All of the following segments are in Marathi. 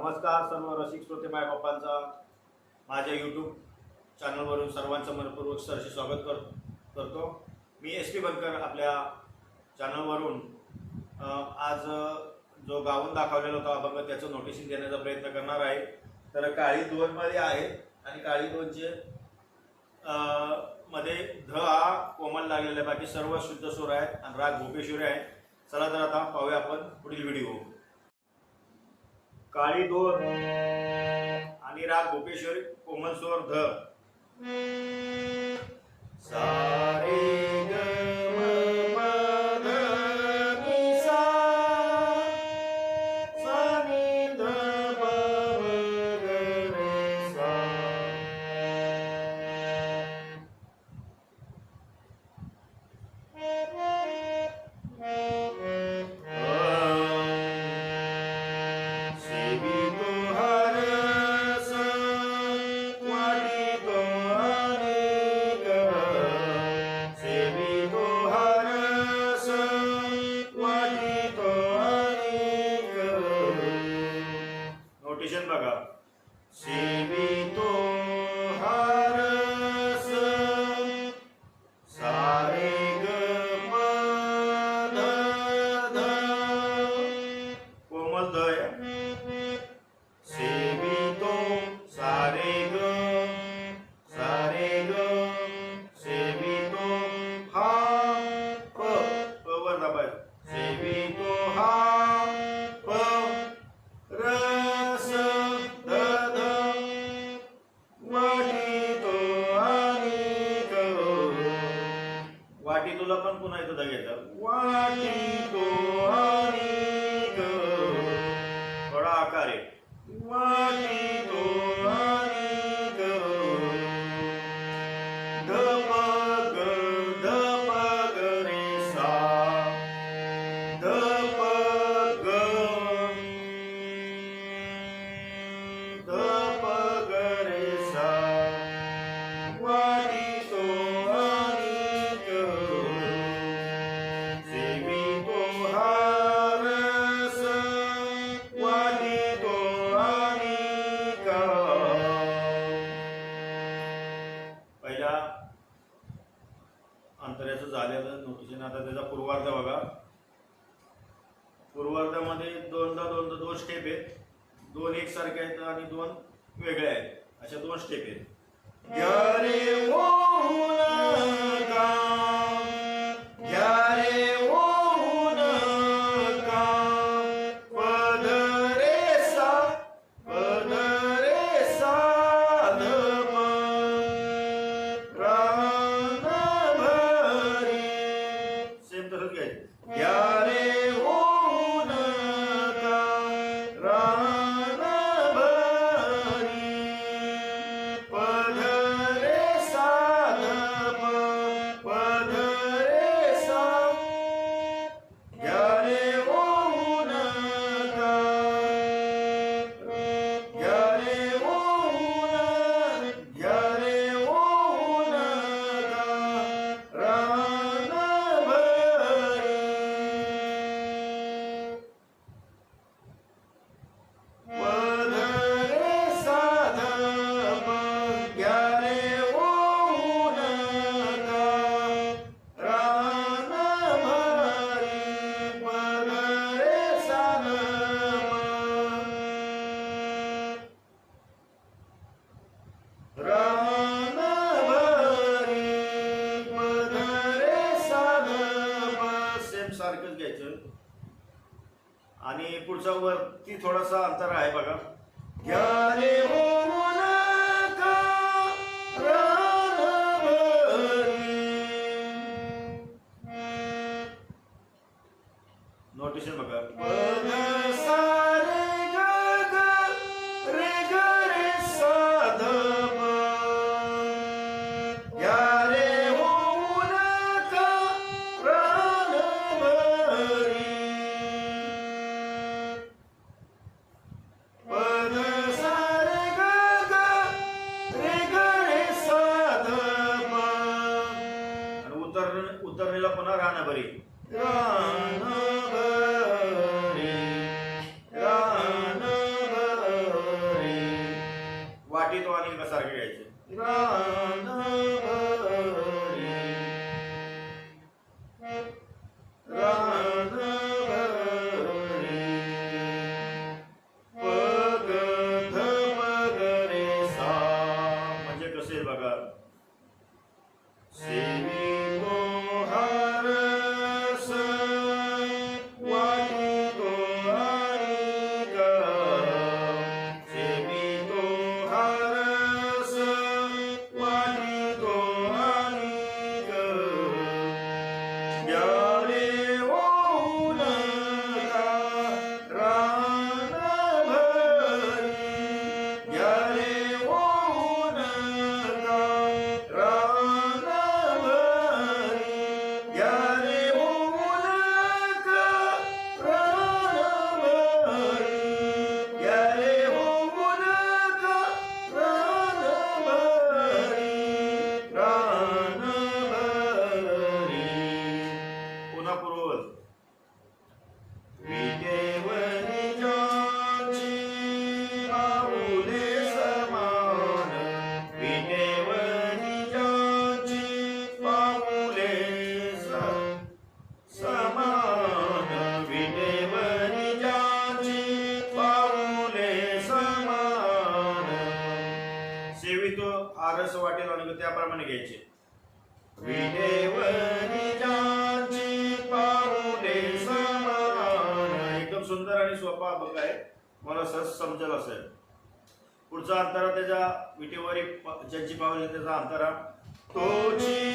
नमस्कार सर्व रसिक श्रोते बायबापांचा माझ्या यूट्यूब चॅनलवरून सर्वांचं मनपूर्वक सरशी स्वागत कर करतो. मी एस पी बनकर आपल्या चॅनलवरून आज जो गाऊन दाखवलेला होता अभंग त्याचं नोटिस देण्याचा प्रयत्न करणार आहे. तर काळी दोनमध्ये आहे आणि काळी दोनचे मध्ये ध हा कोमल लागलेला आहे बाकी सर्व शुद्ध सूर आहेत आणि राग भोपेश्वरी आहे चला तर आता वाडी दोन आणि राग गोपेश्वरी कोमल स्वर ध Mm-hmm. स्टेप आहेत. दोन एकसारखे आहेत आणि दोन वेगळ्या आहेत. अशा दोन स्टेप आहेत. घ्यायचं. आणि पुढचा वरती थोडासा अंतर आहे बघा. घ्या रे हो सोपा अभंग आहे. मला सहज समजत असेल. पुढचा अंतरा त्याच्या विटेवरी ज्यांची पावली त्याचा अंतरा. तोची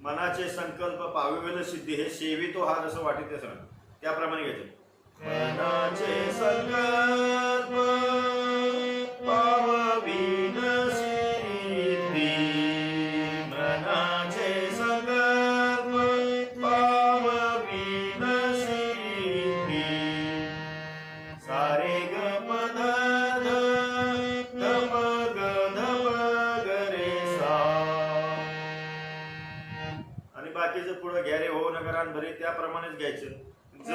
मनाचे संकल्प पाविवेल सिद्धी हे सेवितो हार असं वाटित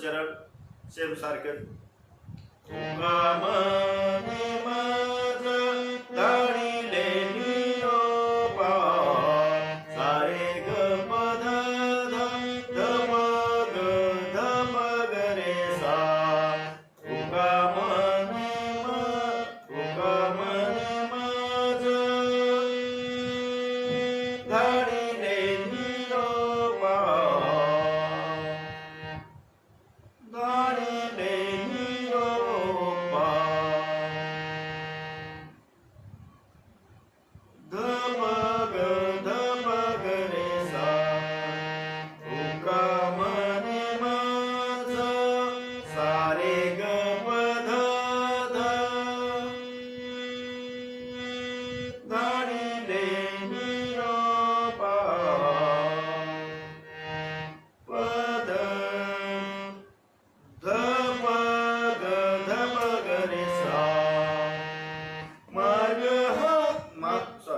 चरण सेम सारखं. not, so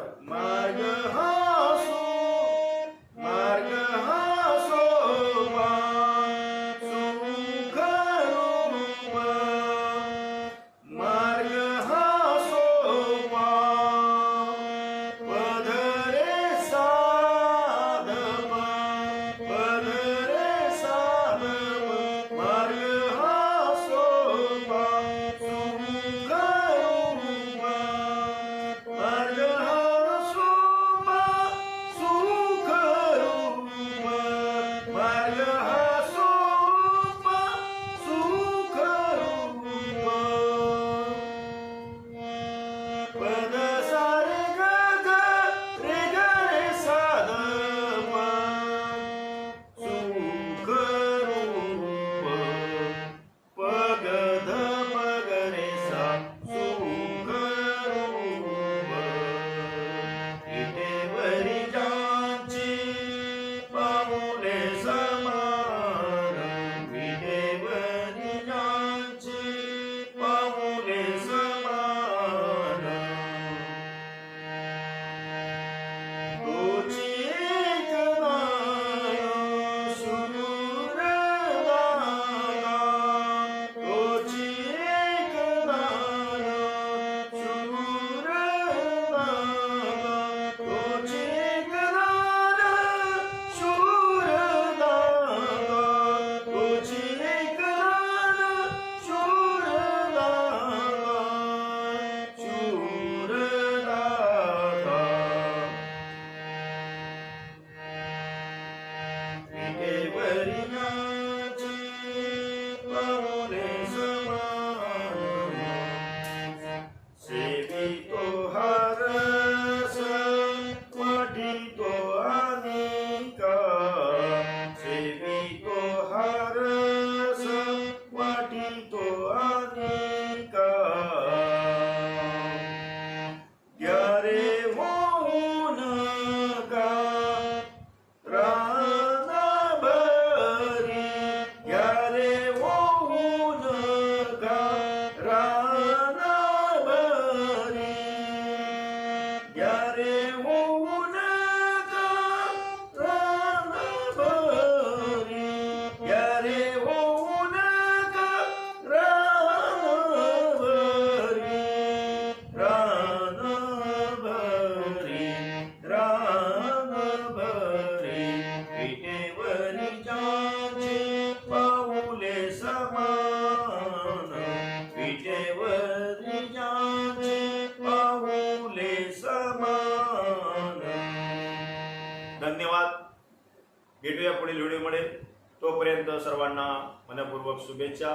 सर्वांना मनपूर्वक शुभेच्छा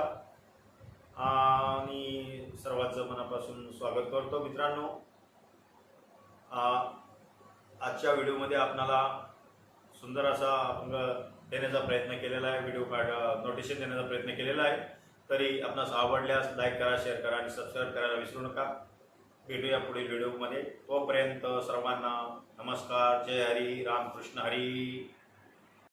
आणि सर्वांचं मनापासून स्वागत करतो मित्रांनो. आजच्या व्हिडिओमध्ये आपणाला सुंदर असा आपण देण्याचा प्रयत्न केलेला आहे व्हिडिओ काढ नोटिशन देण्याचा प्रयत्न केलेला आहे. तरी आपणास आवडल्यास लाईक करा शेअर करा आणि सबस्क्राईब करायला विसरू नका. भेटूया पुढील व्हिडिओमध्ये. तोपर्यंत सर्वांना नमस्कार जय हरी रामकृष्ण हरी.